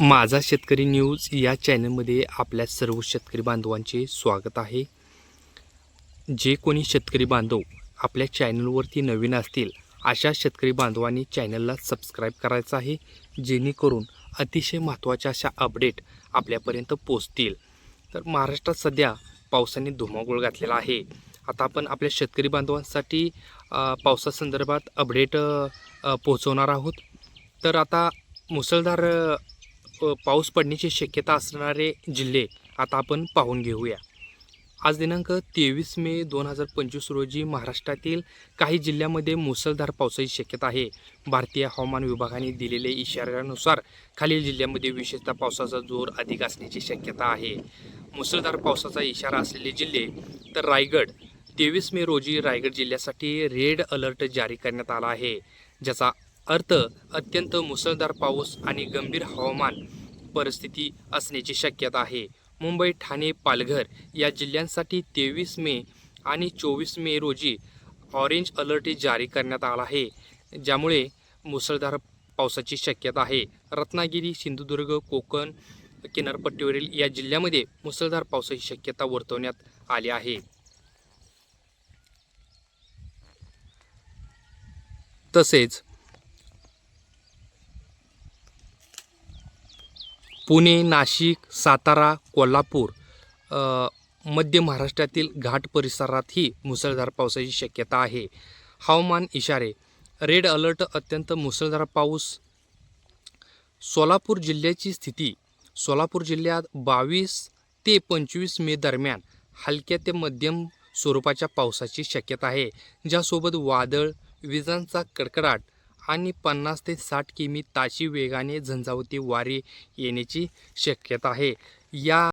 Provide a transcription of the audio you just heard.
माझा शेतकरी न्यूज या चॅनलमध्ये आपल्या सर्व शेतकरी बांधवांचे स्वागत आहे. जे कोणी शेतकरी बांधव आपल्या चॅनलवरती नवीन असतील अशा शेतकरी बांधवांनी चॅनलला सबस्क्राईब करायचं आहे जेणेकरून अतिशय महत्त्वाच्या अशा अपडेट आपल्यापर्यंत पोचतील तर महाराष्ट्रात सध्या पावसाने धुमाकूळ घातलेला आहे. आता आपण आपल्या शेतकरी बांधवांसाठी पावसासंदर्भात अपडेट पोहोचवणार आहोत. तर आता मुसळधार पाऊस पडण्याची शक्यता असणारे जिल्हे आता आपण पाहून घेऊया. आज दिनांक तेवीस मे दोन हजार पंचवीस रोजी महाराष्ट्रातील काही जिल्ह्यामध्ये मुसळधार पावसाची शक्यता आहे. भारतीय हवामान विभागाने दिलेल्या इशाऱ्यानुसार खालील जिल्ह्यामध्ये विशेषतः पावसाचा जोर अधिक असण्याची शक्यता आहे. मुसळधार पावसाचा इशारा असलेले जिल्हे तर रायगड तेवीस मे रोजी रायगड जिल्ह्यासाठी रेड अलर्ट जारी करण्यात आला आहे ज्याचा अर्थ अत्यंत मुसळधार पाऊस आणि गंभीर हवामान परिस्थिती असण्याची शक्यता आहे. मुंबई ठाणे पालघर या जिल्ह्यांसाठी तेवीस मे आणि चोवीस मे रोजी ऑरेंज अलर्ट जारी करण्यात आला आहे ज्यामुळे मुसळधार पावसाची शक्यता आहे. रत्नागिरी सिंधुदुर्ग कोकण किनारपट्टीवरील या जिल्ह्यामध्ये मुसळधार पावसाची शक्यता वर्तवण्यात आली आहे. तसेच पुणे नाशिक सातारा कोल्हापूर मध्य महाराष्ट्रातील घाट परिसरातही मुसळधार पावसाची शक्यता आहे. हवामान इशारे रेड अलर्ट अत्यंत मुसळधार पाऊस. सोलापूर जिल्ह्याची स्थिती सोलापूर जिल्ह्यात बावीस ते पंचवीस मे दरम्यान हलक्या ते मध्यम स्वरूपाच्या पावसाची शक्यता आहे. ज्यासोबत वादळ विजांचा कडकडाट आणि पन्नास ते साठ किमी ताशी वेगाने झंझावती वारे येण्याची शक्यता आहे. या